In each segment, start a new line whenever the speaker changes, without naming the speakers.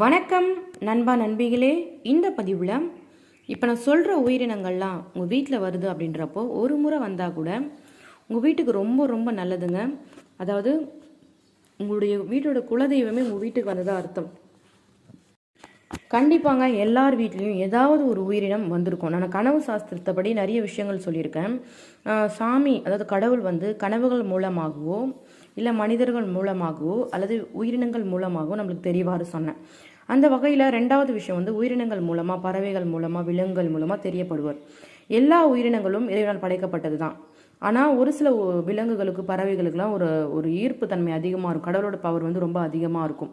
வணக்கம் நண்பா நண்பிகளே. இந்த பதிவில் இப்போ நான் சொல்கிற உயிரினங்கள்லாம் உங்கள் வீட்டில் வருது அப்படின்றப்போ ஒரு முறை வந்தால் கூட உங்கள் வீட்டுக்கு ரொம்ப ரொம்ப நல்லதுங்க. அதாவது உங்களுடைய வீட்டோட குலதெய்வமே உங்கள் வீட்டுக்கு வந்ததா அர்த்தம். கண்டிப்பாங்க எல்லார் வீட்லேயும் ஏதாவது ஒரு உயிரினம் வந்திருக்கும். நான் கனவு சாஸ்திரத்தைப்படி நிறைய விஷயங்கள் சொல்லியிருக்கேன். சாமி அதாவது கடவுள் வந்து கனவுகள் மூலமாகவோ இல்லை மனிதர்கள் மூலமாகவோ அல்லது உயிரினங்கள் மூலமாகவோ நம்மளுக்கு தெரியவாறு சொன்னேன். அந்த வகையில் ரெண்டாவது விஷயம் வந்து உயிரினங்கள் மூலமாக பறவைகள் மூலமாக விலங்குகள் மூலமாக தெரியப்படுவார். எல்லா உயிரினங்களும் இறைவனால் படைக்கப்பட்டது தான் ஆனால் ஒரு சில விலங்குகளுக்கு பறவைகளுக்கெல்லாம் ஒரு ஒரு ஈர்ப்பு தன்மை அதிகமாக இருக்கும். கடவுளோட பவர் வந்து ரொம்ப அதிகமாக இருக்கும்.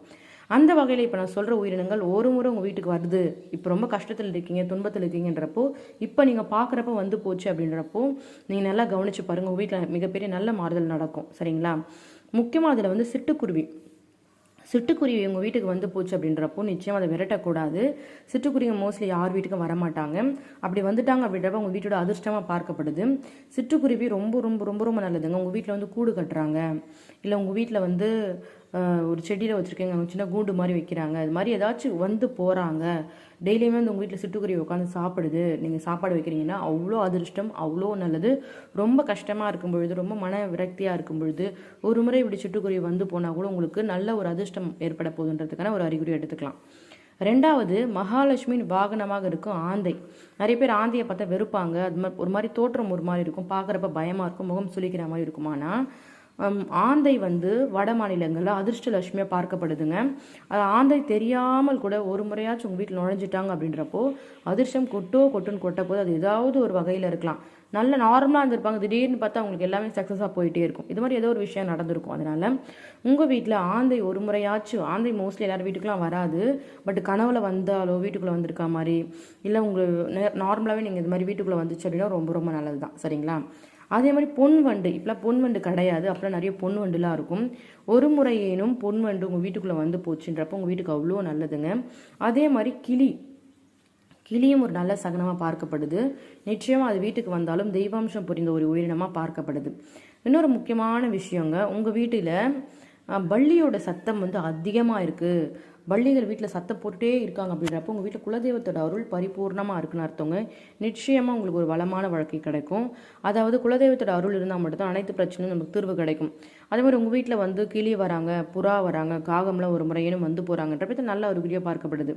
அந்த வகையில் இப்போ நான் சொல்கிற உயிரினங்கள் ஒரு முறை உங்கள் வீட்டுக்கு வருது. இப்போ ரொம்ப கஷ்டத்தில் இருக்கீங்க துன்பத்தில் இருக்கீங்கன்றப்போ இப்போ நீங்கள் பார்க்குறப்ப வந்து போச்சு அப்படின்றப்போ நீங்கள் நல்லா கவனிச்சு பாருங்கள் உங்கள் வீட்டில் மிகப்பெரிய நல்ல மாறுதல் நடக்கும். சரிங்களா? முக்கியமாக அதில் வந்து சிட்டுக்குருவி. சிட்டுக்குருவி உங்கள் வீட்டுக்கு வந்து போச்சு அப்படின்றப்போ நிச்சயம் அதை விரட்டக்கூடாது. சிட்டுக்குருவி மோஸ்ட்லி யார் வீட்டுக்கும் வரமாட்டாங்க. அப்படி வந்துட்டாங்க அப்படின்றப்ப உங்கள் வீட்டோட அதிர்ஷ்டமாக பார்க்கப்படுது. சிட்டுக்குருவி ரொம்ப ரொம்ப ரொம்ப ரொம்ப நல்லதுங்க. உங்கள் வீட்டில் வந்து கூடு கட்டுறாங்க. இல்லை உங்கள் வீட்டில் வந்து ஒரு செடியில் வச்சுருக்கேங்க. அவங்க சின்ன கூண்டு மாதிரி வைக்கிறாங்க. அது மாதிரி ஏதாச்சும் வந்து போகிறாங்க டெய்லியுமே வந்து உங்கள் வீட்டில் சிட்டுக்குருவி உட்காந்து சாப்பிடுது. நீங்கள் சாப்பாடு வைக்கிறீங்கன்னா அவ்வளோ அதிர்ஷ்டம் அவ்வளோ நல்லது. ரொம்ப கஷ்டமாக இருக்கும் பொழுது ரொம்ப மன விரக்தியாக இருக்கும் பொழுது ஒரு முறை இப்படி சிட்டுக்குருவி வந்து போனால் கூட உங்களுக்கு நல்ல ஒரு அதிர்ஷ்டம் ஏற்பட போகுதுன்றதுக்கான ஒரு அறிகுறி எடுத்துக்கலாம். ரெண்டாவது மகாலட்சுமியின் வாகனமாக இருக்கும் ஆந்தை. நிறைய பேர் ஆந்தையை பார்த்தா வெறுப்பாங்க. அது மாதிரி ஒரு மாதிரி தோற்றம் ஒரு மாதிரி இருக்கும். பார்க்குறப்ப பயமாக இருக்கும். முகம் சுளிக்கிற மாதிரி இருக்குமானா ஆந்தை வந்து வட மாநிலங்களில் அதிர்ஷ்டலட்சுமியாக பார்க்கப்படுதுங்க. அது ஆந்தை தெரியாமல் கூட ஒரு முறையாச்சும் உங்கள் வீட்டில் நுழைஞ்சிட்டாங்க அப்படின்றப்போ அதிர்ஷ்டம் கொட்டோ கொட்டுன்னு கொட்ட போது அது ஏதாவது ஒரு வகையில் இருக்கலாம். நல்ல நார்மலாக இருந்திருப்பாங்க. திடீர்னு பார்த்தா அவங்களுக்கு எல்லாமே சக்ஸஸாக போயிட்டே இருக்கும். இது மாதிரி ஏதோ ஒரு விஷயம் நடந்திருக்கும் அதனால. உங்கள் வீட்டில் ஆந்தை ஒரு முறையாச்சும் ஆந்தை மோஸ்ட்லி எல்லோரும் வீட்டுக்குலாம் வராது. பட் கனவுல வந்தாலோ வீட்டுக்குள்ளே வந்திருக்கா மாதிரி இல்லை உங்கள் நார்மலாகவே நீங்கள் இது மாதிரி வீட்டுக்குள்ளே வந்துச்சு அப்படின்னா ரொம்ப ரொம்ப நல்லது தான் சரிங்களா? அதே மாதிரி பொன் வண்டு இப்போலாம் பொன் வண்டு கிடையாது. அப்போலாம் நிறைய பொன் வண்டுலாம் இருக்கும். ஒரு முறையேனும் பொன் வண்டு உங்கள் வீட்டுக்குள்ளே வந்து போச்சுன்றப்போ உங்கள் வீட்டுக்கு அவ்வளோ நல்லதுங்க. அதே மாதிரி கிளி. கிளியும் ஒரு நல்ல சகனமாக பார்க்கப்படுது. நிச்சயமாக அது வீட்டுக்கு வந்தாலும் தெய்வாம்சம் புரிந்த ஒரு உயிரினமாக பார்க்கப்படுது. இன்னொரு முக்கியமான விஷயங்க உங்கள் வீட்டில் பள்ளியோட சத்தம் வந்து அதிகமாக இருக்குது பள்ளிகள் வீட்டில் சத்தம் போட்டுட்டே இருக்காங்க அப்படின்றப்போ உங்கள் வீட்டில் குலதெய்வத்தோட அருள் பரிபூர்ணமாக இருக்குன்னு அர்த்தங்க. நிச்சயமாக உங்களுக்கு ஒரு வளமான வாழ்க்கை கிடைக்கும். அதாவது குலதெய்வத்தோட அருள் இருந்தால் மட்டும்தான் அனைத்து பிரச்சனையும் நமக்கு தீர்வு கிடைக்கும். அதே மாதிரி உங்கள் வீட்டில் வந்து கிளி வராங்க புறா வராங்க காகம்லாம் ஒரு முறையேனும் வந்து போகிறாங்கன்றப்ப நல்ல ஒரு குறியாக பார்க்கப்படுது.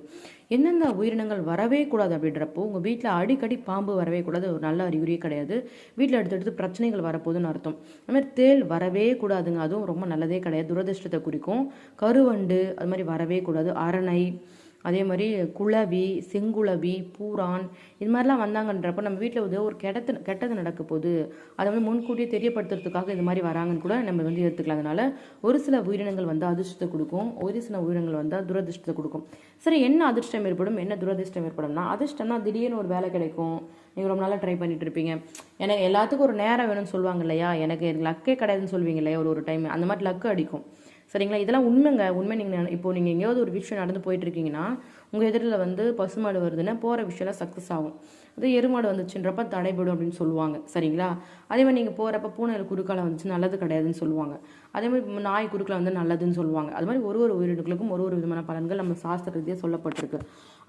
எந்தெந்த உயிரினங்கள் வரவே கூடாது அப்படின்றப்போ உங்கள் வீட்டில் அடிக்கடி பாம்பு வரவே கூடாது ஒரு நல்ல அறிகுறியே கிடையாது. வீட்டில் எடுத்து எடுத்து பிரச்சனைகள் வரப்போகுதுன்னு அர்த்தம். அது மாதிரி தேள் வரவே கூடாதுங்க அதுவும் ரொம்ப நல்லதே கிடையாது. துரதிர்ஷ்டத்தை குறிக்கும். கருவண்டு அது மாதிரி வரவே கூடாது. அரணை அதே மாதிரி குளவி செங்குளவி பூரான் இது மாதிரிலாம் வந்தாங்கன்றப்ப நம்ம வீட்டில் வந்து ஒரு கெட்டது கெட்டது நடக்க போகுது. அதை வந்து முன்கூட்டியே தெரியப்படுத்துறதுக்காக இது மாதிரி வராங்கன்னு கூட நம்ம வந்து எடுத்துக்கலாம். அதனால ஒரு சில உயிரினங்கள் வந்து அதிர்ஷ்டத்தை கொடுக்கும் ஒரு சில உயிரினங்கள் வந்து துரதிர்ஷ்டத்தை கொடுக்கும். சரி என்ன அதிர்ஷ்டம் ஏற்படும்? என்ன துரதிர்ஷ்டம் ஏற்படும்னா அதிர்ஷ்டம்னா திடீர்னு ஒரு வேலை கிடைக்கும். நீங்கள் ரொம்ப நாளாக ட்ரை பண்ணிட்டு இருப்பீங்க. எனக்கு எல்லாத்துக்கும் ஒரு நேரம் வேணும்னு சொல்லுவாங்க இல்லையா? எனக்கு லக்கே கிடையாதுன்னு சொல்லுவீங்க இல்லையா? ஒரு ஒரு டைம் அந்த மாதிரி லக்கு அடிக்கும். சரிங்களா? இதெல்லாம் உண்மைங்க. உண்மை நீங்கள் இப்போ நீங்கள் எங்கேயாவது ஒரு விஷயம் நடந்து போயிட்டு இருக்கீங்கன்னா உங்கள் எதிரில் வந்து பசுமாடு வருதுன்னா போகிற விஷயம்லாம் சக்ஸஸ் ஆகும். அது எருமாடு வந்துச்சுன்றப்ப தடைபடும் அப்படின்னு சொல்லுவாங்க. சரிங்களா? அதே மாதிரி நீங்கள் போகிறப்ப பூனையில் குறுக்கால வந்துச்சு நல்லது கிடையாதுன்னு சொல்லுவாங்க. அதே மாதிரி நாய் குறுக்கில் வந்து நல்லதுன்னு சொல்லுவாங்க. அது மாதிரி ஒரு ஒரு உயிரினங்களுக்கும் ஒரு ஒரு விதமான பலன்கள் நம்ம சாஸ்திர ரீதியாக சொல்லப்பட்டிருக்கு.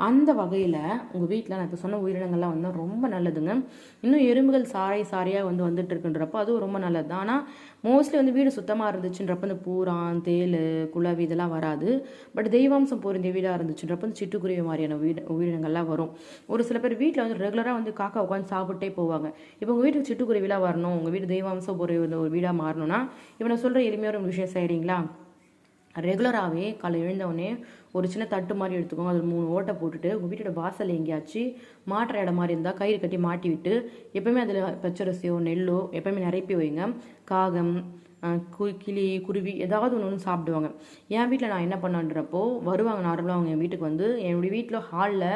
அந்த வகையில் உங்கள் வீட்டில் நான் இப்போ சொன்ன உயிரினங்கள்லாம் வந்து ரொம்ப நல்லதுங்க. இன்னும் எறும்புகள் சாரை சாரையாக வந்து வந்துட்டு இருக்குன்றப்போ அதுவும் ரொம்ப நல்லது. தான் ஆனால் மோஸ்ட்லி வந்து வீடு சுத்தமாக இருந்துச்சுன்றப்ப இந்த பூரான் தேல் குளவி இதெல்லாம் வராது. பட் தெய்வாம்சம் பொருந்திய வீடாக இருந்துச்சுன்றப்ப இந்த சிட்டுக்குருவி மாதிரியான வீடு உயிரினங்கள்லாம் வரும். ஒரு சில பேர் வீட்டில் வந்து ரெகுலராக வந்து காக்கா உட்காந்து சாப்பிட்டே போவாங்க. இப்போ உங்கள் வீட்டுக்கு சிட்டுக்குருவிலாம் வரணும் உங்கள் வீடு தெய்வாம்சம் பொருள் ஒரு வீடாக மாறணும்னா இப்போ நான் சொல்கிற எளிமையான ஒரு விஷயம் செய்கிறீங்களா ரெகுலராகவே காலை எழுந்தவுடனே ஒரு சின்ன தட்டு மாதிரி எடுத்துக்கோங்க. அதில் மூணு ஓட்டை போட்டுட்டு உங்கள் வீட்டோட வாசல் எங்கேயாச்சும் மாட்டுற இடம் மாதிரி இருந்தால் கயிறு கட்டி மாட்டி விட்டு எப்பவுமே அதில் பச்சரிசியோ நெல்லோ எப்பவுமே நிரப்பி வைங்க. காகம் கிளி குருவி ஏதாவது ஒன்று ஒன்று சாப்பிடுவாங்க. என் வீட்டில் நான் என்ன பண்ணன்றப்போ வருவாங்க நார்மலாக அவங்க என் வீட்டுக்கு வந்து என்னுடைய வீட்டில் ஹாலில்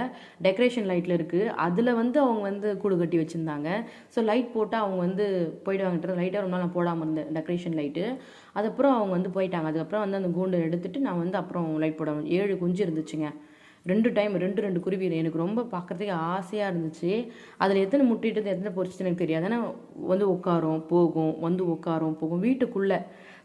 டெக்கரேஷன் லைட்டில் இருக்குது அதில் வந்து அவங்க வந்து கூடு கட்டி வச்சுருந்தாங்க. ஸோ லைட் போட்டால் அவங்க வந்து போயிடுவாங்கன்றது லைட்டாக ரொம்ப நாள் நான் போடாமல் இருந்தேன் டெக்கரேஷன் லைட்டு அதுக்கப்புறம் அவங்க வந்து போயிட்டாங்க. அதுக்கப்புறம் வந்து அந்த கூண்டை எடுத்துகிட்டு நான் வந்து அப்புறம் லைட் போடணும் ஏழு குஞ்சு இருந்துச்சுங்க. ரெண்டு டைம் ரெண்டு ரெண்டு குருவி எனக்கு ரொம்ப பார்க்குறதுக்கு ஆசையாக இருந்துச்சு. அதில் எத்தனை முட்டிட்டு எத்தனை பொறிச்சிட்டு எனக்கு தெரியாது. ஆனால் வந்து உட்காரும் போகும் வந்து உட்காரும் போகும். வீட்டுக்குள்ளே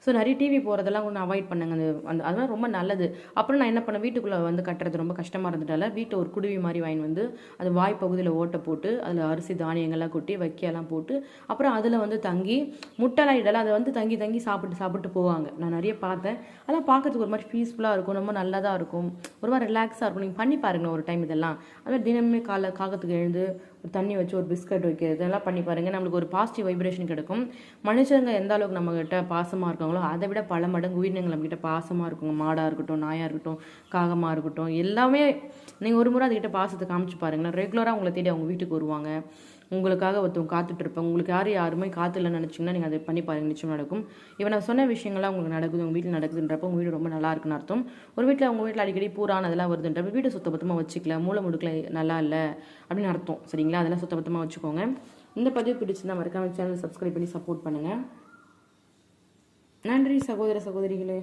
ஸோ நிறைய டிவி போகிறதெல்லாம் கொஞ்சம் அவாய்ட் பண்ணுங்க. அந்த அந்த அதெல்லாம் ரொம்ப நல்லது. அப்புறம் நான் என்ன பண்ணேன்? வீட்டுக்குள்ளே வந்து கட்டுறது ரொம்ப கஷ்டமாக இருந்ததால வீட்டை ஒரு குடுவி மாதிரி வாங்கி வந்து அது வாய் பகுதியில் ஓட்டை போட்டு அதில் அரிசி தானியங்கள்லாம் கொட்டி வைக்கையெல்லாம் போட்டு அப்புறம் அதில் வந்து தங்கி முட்டைலாம் இடலாம் அதை வந்து தங்கி தங்கி சாப்பிட்டு சாப்பிட்டு போவாங்க. நான் நிறைய பார்த்தேன். அதெல்லாம் பார்க்கறதுக்கு ஒரு மாதிரி பீஸ்ஃபுல்லாக இருக்கும். ரொம்ப நல்லதாக இருக்கும். ஒரு மாதிரி ரிலாக்ஸாக இருக்கும். நீங்கள் பண்ணி பாருங்க ஒரு டைம் இதெல்லாம். அது மாதிரி தினமுமே காலை காகத்துக்கு எழுந்து தண்ணி வச்சு ஒரு பிஸ்கட் வைக்கிறது இதெல்லாம் பண்ணி பாருங்கள் நம்மளுக்கு ஒரு பாசிட்டிவ் வைப்ரேஷன் கிடைக்கும். மனுஷங்க எந்த அளவுக்கு நம்மகிட்ட பாசமாக இருக்காங்களோ அதை விட பல மடங்கு உயிரினங்கள் நம்மகிட்ட பாசமாக இருக்குங்க. மாடாக இருக்கட்டும் நாயாக இருக்கட்டும் காகமாக இருக்கட்டும் எல்லாமே நீங்கள் ஒரு முறை அதுக்கிட்ட பாசத்தை காமிச்சு பாருங்களேன். ரெகுலராக உங்களை தேடி அவங்க வீட்டுக்கு வருவாங்க. உங்களுக்காக ஒருத்தவங்க காத்துட்டு இருப்பாங்க உங்களுக்கு யார் யாருமே காத்து இல்லைன்னு நினச்சிங்கன்னா நீங்கள் அதை பண்ணி பாருங்க. நிச்சயம் நடக்கும். இப்போ நான் சொன்ன விஷயங்கள்லாம் உங்களுக்கு நடக்குது உங்கள் வீட்டில் நடக்குதுன்றப்ப உங்கள் வீடு ரொம்ப நல்லா இருக்குன்னு அர்த்தம். ஒரு வீட்டில் உங்கள் வீட்டில் அடிக்கடி பூரான் அதெல்லாம் வருதுன்றப்ப வீடு சுத்தபத்தமாக வச்சுக்கல மூளை முடுக்கல நல்லா இல்லை அப்படின்னு அர்த்தம். சரிங்களா? அதெல்லாம் சுத்தபத்தமாக வச்சுக்கோங்க. இந்த பதிவு பிடிச்சிருந்தா மறக்காம சேனல் சப்ஸ்கிரைப் பண்ணி சப்போர்ட் பண்ணுங்கள் நன்றி சகோதர சகோதரிகளே.